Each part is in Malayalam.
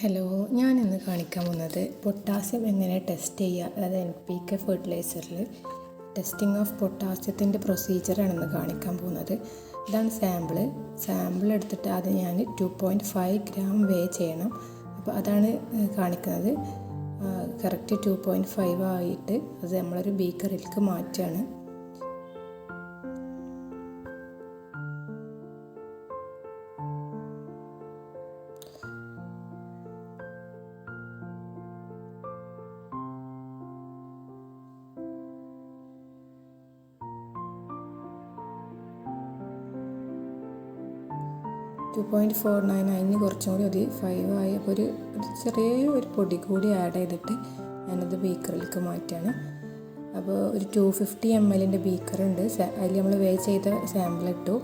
ഹലോ ഞാൻ ഇന്ന് കാണിക്കാൻ പോകുന്നത് പൊട്ടാസ്യം എങ്ങനെ ടെസ്റ്റ് ചെയ്യുക അതായത് എൻ പി കെ ഫെർട്ടിലൈസറിൽ ടെസ്റ്റിംഗ് ഓഫ് പൊട്ടാസ്യത്തിന്റെ പ്രൊസീജിയറാണ് ഇന്ന് കാണിക്കാൻ പോകുന്നത്. ഇതാണ് സാമ്പിൾ സാമ്പിൾ എടുത്തിട്ട് അത് ഞാൻ two point five gram weigh ചെയ്യണം. അപ്പോൾ അതാണ് കാണിക്കുന്നത്. കറക്റ്റ് ടു പോയിന്റ് ഫൈവ് ആയിട്ട് അത് നമ്മളൊരു ബീക്കറിലേക്ക് മാറ്റുകയാണ്. ടു പോയിന്റ് ഫോർ നയൻ അതിന് കുറച്ചും കൂടി ഒരു ഫൈവ് ആയി. അപ്പോൾ ഒരു ചെറിയ ഒരു പൊടി കൂടി ആഡ് ചെയ്തിട്ട് ഞാനത് ബീക്കറിലേക്ക് മാറ്റുകയാണ് അപ്പോൾ ഒരു ടു ഫിഫ്റ്റി എം എല്ലിന്റെ ബീക്കറുണ്ട് അതിൽ നമ്മൾ വേ ചെയ്ത സാമ്പിൾ ഇട്ടു.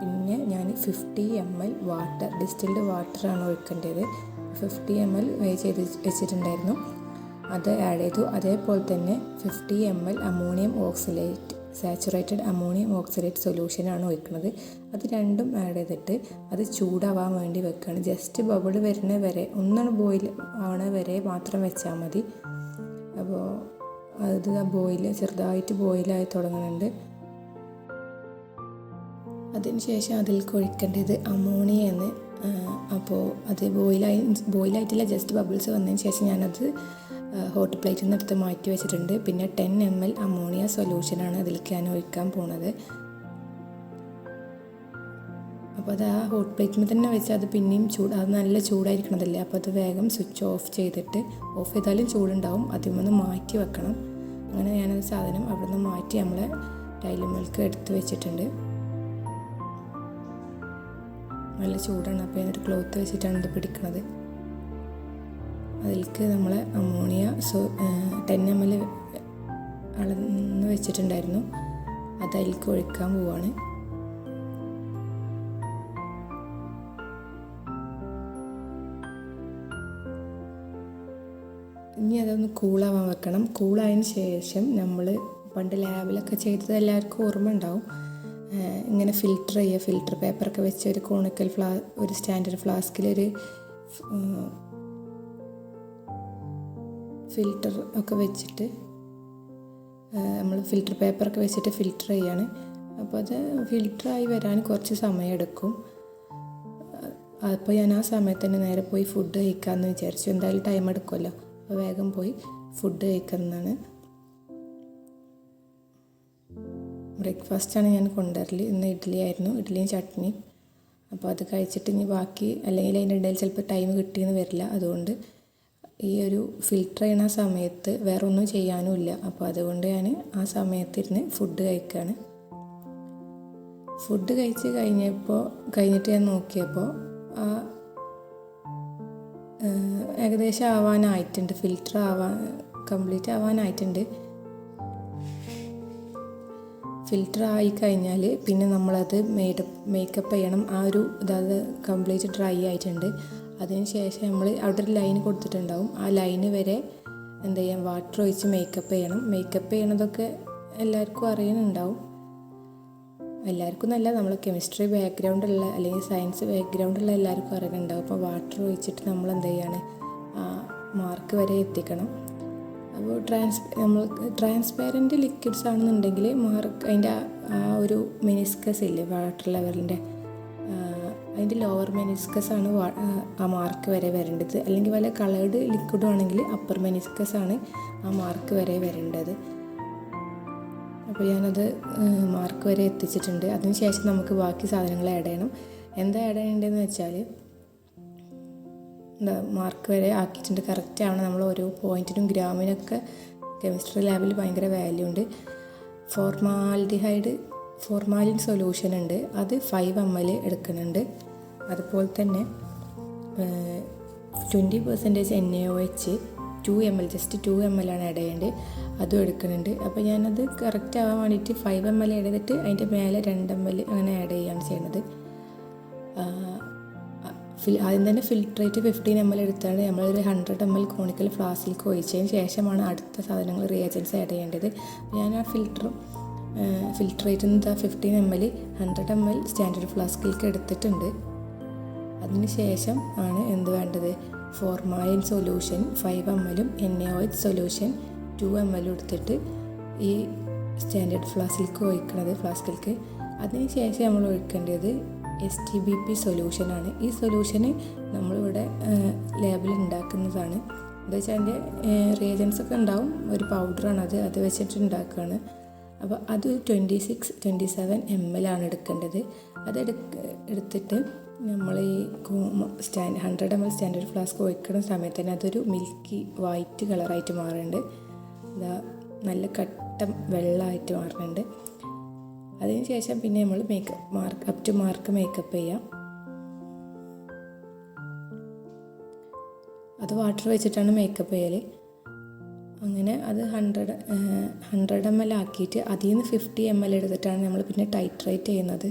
പിന്നെ ഞാൻ fifty M L water distilled വാട്ടറാണ് ഒഴിക്കേണ്ടത്. ഫിഫ്റ്റി എം എൽ വേ ചെയ്ത് വെച്ചിട്ടുണ്ടായിരുന്നു. അത് ആഡ് ചെയ്തു. അതേപോലെ തന്നെ fifty M L ammonium oxalate saturated ammonium oxalate സൊല്യൂഷനാണ് ഒഴിക്കുന്നത്. അത് രണ്ടും ആഡ് ചെയ്തിട്ട് അത് ചൂടാവാൻ വേണ്ടി വെക്കുകയാണ്. ജസ്റ്റ് ബബിൾ വരുന്ന വരെ ഒന്നാണ് ബോയിൽ ആവണ വരെ മാത്രം വെച്ചാൽ മതി. അപ്പോൾ അത് ബോയിൽ ചെറുതായിട്ട് ബോയിലായി തുടങ്ങുന്നുണ്ട്. അതിനുശേഷം അതിലേക്ക് ഒഴിക്കേണ്ടത് അമോണിയാണ് അപ്പോൾ അത് ബോയിലായി ബോയിലായിട്ടില്ല ജസ്റ്റ് ബബിൾസ് വന്നതിന് ശേഷം ഞാനത് ഹോട്ട് പ്ലേറ്റിൽ നിന്ന് എടുത്ത് മാറ്റി വെച്ചിട്ടുണ്ട്. പിന്നെ ടെൻ എം എൽ അമോണിയ സൊല്യൂഷനാണ് അതിലേക്ക് ഞാൻ ഒഴിക്കാൻ പോണത്. അപ്പോൾ അത് ആ ഹോട്ട് പ്ലേറ്റിൽ തന്നെ വെച്ച് അത് പിന്നെയും ചൂട് അത് നല്ല ചൂടായിരിക്കണതല്ലേ അപ്പോൾ അത് വേഗം സ്വിച്ച് ഓഫ് ചെയ്തിട്ട് ഓഫ് ചെയ്താലും ചൂടുണ്ടാവും. അതിൽ നിന്ന് മാറ്റി വെക്കണം. അങ്ങനെ ഞാനത് സാധനം അവിടെ നിന്ന് മാറ്റി നമ്മളെ ടൈലുമേൽക്ക് എടുത്ത് വെച്ചിട്ടുണ്ട്. നല്ല ചൂടാണ്. അപ്പോൾ ഞാനൊരു ക്ലോത്ത് വെച്ചിട്ടാണ് ഇത് പിടിക്കുന്നത് അതിലേക്ക് നമ്മൾ ammonia so ten M L അളന്ന് വെച്ചിട്ടുണ്ടായിരുന്നു. അത് അതിലേക്ക് ഒഴിക്കാൻ പോവാണ്. ഇനി അതൊന്ന് കൂളാവാൻ വെക്കണം. കൂളായതിന് ശേഷം നമ്മൾ പണ്ട് ലാബിലൊക്കെ ചെയ്തത് എല്ലാവർക്കും ഓർമ്മ ഉണ്ടാവും ഇങ്ങനെ ഫിൽറ്റർ ചെയ്യുക ഫിൽറ്റർ പേപ്പറൊക്കെ വെച്ച് ഒരു കോണിക്കൽ ഫ്ലാ ഒരു സ്റ്റാൻഡേർഡ് ഫ്ലാസ്കിലൊരു ഫിൽറ്റർ ഒക്കെ വെച്ചിട്ട് നമ്മൾ ഫിൽറ്റർ പേപ്പറൊക്കെ വെച്ചിട്ട് ഫിൽറ്റർ ചെയ്യാണ്. അപ്പോൾ അത് ഫിൽറ്ററായി വരാൻ കുറച്ച് സമയമെടുക്കും അപ്പോൾ ഞാൻ ആ സമയത്ത് തന്നെ നേരെ പോയി ഫുഡ് കഴിക്കാമെന്ന് വിചാരിച്ചു. എന്തായാലും ടൈം എടുക്കുമല്ലോ അപ്പോൾ വേഗം പോയി ഫുഡ് കഴിക്കുന്നതാണ്. ബ്രേക്ക്ഫാസ്റ്റാണ് ഞാൻ കൊണ്ടുവരൽ ഇന്ന് ഇഡ്ഡലി ആയിരുന്നു. ഇഡ്ഡലിയും ചട്നി അപ്പോൾ അത് കഴിച്ചിട്ട് ഇനി ബാക്കി അല്ലെങ്കിൽ അതിന്റെ ഇടയിൽ ചിലപ്പോൾ ടൈം കിട്ടിയെന്ന് വരില്ല. അതുകൊണ്ട് ഈ ഒരു ഫിൽറ്റർ ചെയ്യണ സമയത്ത് വേറെ ഒന്നും ചെയ്യാനും ഇല്ല അപ്പോൾ അതുകൊണ്ട് ഞാൻ ആ സമയത്തിരുന്ന് ഫുഡ് കഴിക്കുകയാണ് ഫുഡ് കഴിച്ച് കഴിഞ്ഞപ്പോൾ കഴിഞ്ഞിട്ട് ഞാൻ നോക്കിയപ്പോൾ ആ ഏകദേശം ആവാനായിട്ടുണ്ട്. ഫിൽറ്റർ ആവാൻ കംപ്ലീറ്റ് ആവാനായിട്ടുണ്ട്. ഫിൽറ്റർ ആയി കഴിഞ്ഞാൽ പിന്നെ നമ്മളത് മെയ്ഡ് മേക്കപ്പ് ചെയ്യണം. ആ ഒരു ഇതത് കംപ്ലീറ്റ് ഡ്രൈ ആയിട്ടുണ്ട്. അതിന് ശേഷം നമ്മൾ അവിടെ ഒരു ലൈൻ കൊടുത്തിട്ടുണ്ടാവും. ആ ലൈന് വരെ എന്ത് ചെയ്യാം? വാട്ടർ ഒഴിച്ച് മേക്കപ്പ് ചെയ്യണം. മേക്കപ്പ് ചെയ്യണതൊക്കെ എല്ലാവർക്കും അറിയുന്നുണ്ടാവും. എല്ലാവർക്കും നല്ല നമ്മൾ കെമിസ്ട്രി ബാക്ക്ഗ്രൗണ്ടുള്ള അല്ലെങ്കിൽ സയൻസ് ബാക്ക്ഗ്രൗണ്ടുള്ള എല്ലാവർക്കും അറിയുന്നുണ്ടാവും. അപ്പോൾ വാട്ടർ ഒഴിച്ചിട്ട് നമ്മൾ എന്ത് ചെയ്യാണ്? ആ മാർക്ക് വരെ എത്തിക്കണം. അപ്പോൾ ട്രാൻസ് നമ്മൾ ട്രാൻസ്പാരന്റ് ലിക്വിഡ്സ് ആണെന്നുണ്ടെങ്കിൽ മാർക്ക് അതിന്റെ ആ ഒരു മിനിസ്കസ് ഇല്ലേ? വാട്ടർ ലെവലിന്റെ അതിന്റെ ലോവർ മെനിസ്കസ് ആണ് ആ, മാർക്ക് വരെ വരേണ്ടത്. അല്ലെങ്കിൽ വല്ല കളേർഡ് ലിക്വിഡും ആണെങ്കിൽ അപ്പർ മെനിസ്കസ് ആണ് ആ മാർക്ക് വരെ വരേണ്ടത്. അപ്പോൾ ഞാനത് മാർക്ക് വരെ എത്തിച്ചിട്ടുണ്ട്. അതിനുശേഷം നമുക്ക് ബാക്കി സാധനങ്ങൾ ആഡ് ചെയ്യണം. എന്താ ആഡ് ചെയ്യേണ്ടതെന്ന് വെച്ചാൽ എന്താ മാർക്ക് വരെ ആക്കിയിട്ടുണ്ട്. കറക്റ്റ് ആണ്. നമ്മൾ ഓരോ പോയിന്റിനും ഗ്രാമിനൊക്കെ കെമിസ്ട്രി ലാബിൽ ഭയങ്കര വാല്യൂ ഉണ്ട്. ഫോർമാൽഡിഹൈഡ് ഫോർമാലിൻ സൊല്യൂഷൻ ഉണ്ട്. അത് ഫൈവ് എം എൽ എടുക്കുന്നുണ്ട്. അതുപോലെ തന്നെ twenty percentage N A O H two M L just two M L ആണ് ആഡ് അതും എടുക്കുന്നുണ്ട്. അപ്പോൾ ഞാനത് കറക്റ്റ് ആവാൻ വേണ്ടിയിട്ട് ഫൈവ് എം എൽ ആഡ് അതിന്റെ മേലെ രണ്ട് എം എൽ അങ്ങനെ ആഡ് ചെയ്യുകയാണ് ചെയ്യുന്നത് ഫിൽ ആദ്യം തന്നെ ഫിൽട്രേറ്റ് ഫിഫ്റ്റീൻ എം എൽ എടുത്താണ്. നമ്മളൊരു ഹൺഡ്രഡ് എം എൽ കോണിക്കൽ ഫ്ലാസ്കിലേക്ക് ഒഴിച്ചതിന് ശേഷമാണ് അടുത്ത സാധനങ്ങൾ റിയേജൻസ് ആഡ് ചെയ്യേണ്ടത്. ഞാൻ ആ ഫിൽറ്ററും ഫിൽട്രേറ്റിൽ നിന്ന് fifteen M L hundred M L standard ഫ്ലാസ്കിലേക്ക് എടുത്തിട്ടുണ്ട്. അതിന് ശേഷം ആണ് എന്ത് വേണ്ടത്? ഫോർമാലിൻ സൊല്യൂഷൻ ഫൈവ് എം എല്ലും N A solution two M എല്ലും എടുത്തിട്ട് ഈ സ്റ്റാൻഡേർഡ് ഫ്ലാസ്കിലേക്ക് ഒഴിക്കണത് ഫ്ലാസ്കിലേക്ക് അതിന് ശേഷം നമ്മൾ ഒഴിക്കേണ്ടത് എസ് ടി ബി പി സൊല്യൂഷനാണ് ഈ സൊല്യൂഷന് നമ്മളിവിടെ ലേബിൾ ഉണ്ടാക്കുന്നതാണ് എന്താ വെച്ചാൽ അതിന്റെ റിയേജൻസ് ഒക്കെ ഉണ്ടാവും. ഒരു പൗഡറാണ് അത്. അത് വെച്ചിട്ട് ഉണ്ടാക്കുകയാണ് അപ്പോൾ അത് twenty six twenty seven M L ആണ് എടുക്കേണ്ടത്. അത് എടുത്തിട്ട് നമ്മൾ ഈ stand hundred M L standard flask ഒഴിക്കുന്ന സമയത്ത് തന്നെ അതൊരു മിൽക്കി വൈറ്റ് കളറായിട്ട് മാറുന്നുണ്ട് ഇതാ നല്ല കട്ട വെള്ളമായിട്ട് മാറുന്നുണ്ട് അതിന് ശേഷം പിന്നെ നമ്മൾ make up mark up to mark make up ചെയ്യാം. അത് വാട്ടർ വെച്ചിട്ടാണ് മേക്കപ്പ് ചെയ്യൽ അങ്ങനെ അത് ഹൺഡ്രഡ് ഹൺഡ്രഡ് എം എൽ ആക്കിയിട്ട് അതിൽ നിന്ന് ഫിഫ്റ്റി എം എൽ എടുത്തിട്ടാണ് നമ്മൾ പിന്നെ ടൈട്രേറ്റ് ചെയ്യുന്നത്.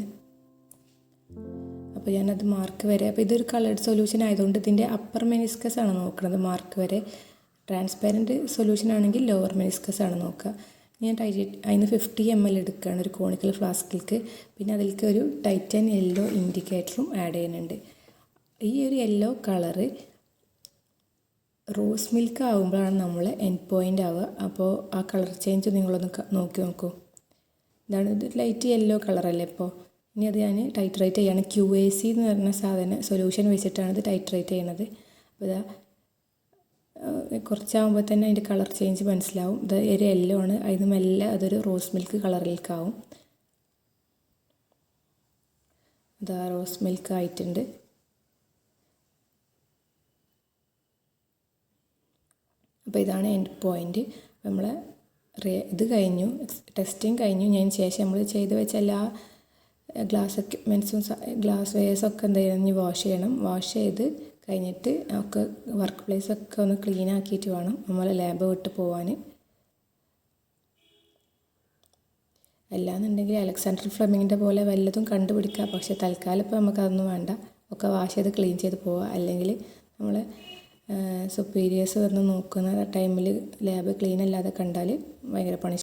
അപ്പോൾ ഞാനത് മാർക്ക് വരെ അപ്പോൾ ഇതൊരു കളേർഡ് സൊല്യൂഷൻ ആയതുകൊണ്ട് ഇതിന്റെ അപ്പർ മെനിസ്കസ് ആണ് നോക്കുന്നത് മാർക്ക് വരെ. ട്രാൻസ്പാരന്റ് സൊല്യൂഷൻ ആണെങ്കിൽ ലോവർ മെനിസ്കസ് ആണ് നോക്കുക. ഞാൻ ടൈറ്റ് അതിന് ഫിഫ്റ്റി എം എൽ എടുക്കുകയാണ് ഒരു കോണിക്കൽ ഫ്ലാസ്കിലേക്ക് പിന്നെ അതിലേക്ക് ഒരു ടൈറ്റൻ യെല്ലോ ഇൻഡിക്കേറ്ററും ആഡ് ചെയ്യുന്നുണ്ട്. ഈ ഒരു യെല്ലോ കളറ് റോസ് മിൽക്ക് ആകുമ്പോഴാണ് നമ്മൾ എൻഡ് പോയിന്റ് ആവുക. അപ്പോൾ ആ കളർ ചേഞ്ച് നിങ്ങളൊന്ന് നോക്കി നോക്കൂ. ഇതാണ് ഇത് ലൈറ്റ് യെല്ലോ കളറല്ലേ ഇപ്പോൾ ഇനി അത് ഞാൻ ടൈറ്ററേറ്റ് ചെയ്യാണ്. ക്യു എ സി എന്ന് പറഞ്ഞ സാധനം സൊല്യൂഷൻ വെച്ചിട്ടാണ് ഇത് ടൈറ്ററേറ്റ് ചെയ്യണത്. അപ്പോൾ ഇതാ കുറച്ചാകുമ്പോൾ തന്നെ അതിന്റെ കളർ ചേഞ്ച് മനസ്സിലാവും. ഇത് ഒരു യെല്ലോ ആണ്. അതിന് മെല്ലെ അതൊരു റോസ് മിൽക്ക് കളറിലേക്കാവും ഇതാ റോസ് മിൽക്ക് ആയിട്ടുണ്ട്. അപ്പോൾ ഇതാണ് എൻഡ് പോയിന്റ് നമ്മൾ ഇത് കഴിഞ്ഞു ടെസ്റ്റിങ് കഴിഞ്ഞു. ഞാൻ ശേഷം നമ്മൾ ചെയ്ത് വെച്ച എല്ലാ ഗ്ലാസ് എക്യുപ്മെൻസും ഗ്ലാസ് വെയേഴ്സൊക്കെ എന്തായാലും ഇനി വാഷ് ചെയ്യണം. വാഷ് ചെയ്ത് കഴിഞ്ഞിട്ട് ഒക്കെ വർക്ക് പ്ലേസ് ഒക്കെ ഒന്ന് ക്ലീൻ ആക്കിയിട്ട് വേണം നമ്മൾ ലാബ് വിട്ട് പോകാൻ അല്ലാന്നുണ്ടെങ്കിൽ അലക്സാണ്ടർ ഫ്ലമിങ്ങിന്റെ പോലെ വല്ലതും കണ്ടുപിടിക്കുക പക്ഷേ തൽക്കാലം ഇപ്പോൾ നമുക്കതൊന്നും വേണ്ട. ഒക്കെ വാഷ് ചെയ്ത് ക്ലീൻ ചെയ്ത് പോവുക അല്ലെങ്കിൽ നമ്മൾ സുപ്പീരിയേഴ്സ് വന്ന് നോക്കുന്ന ടൈമിൽ ലാബ് ക്ലീൻ അല്ലാതെ കണ്ടാൽ ഭയങ്കര പണിഷ്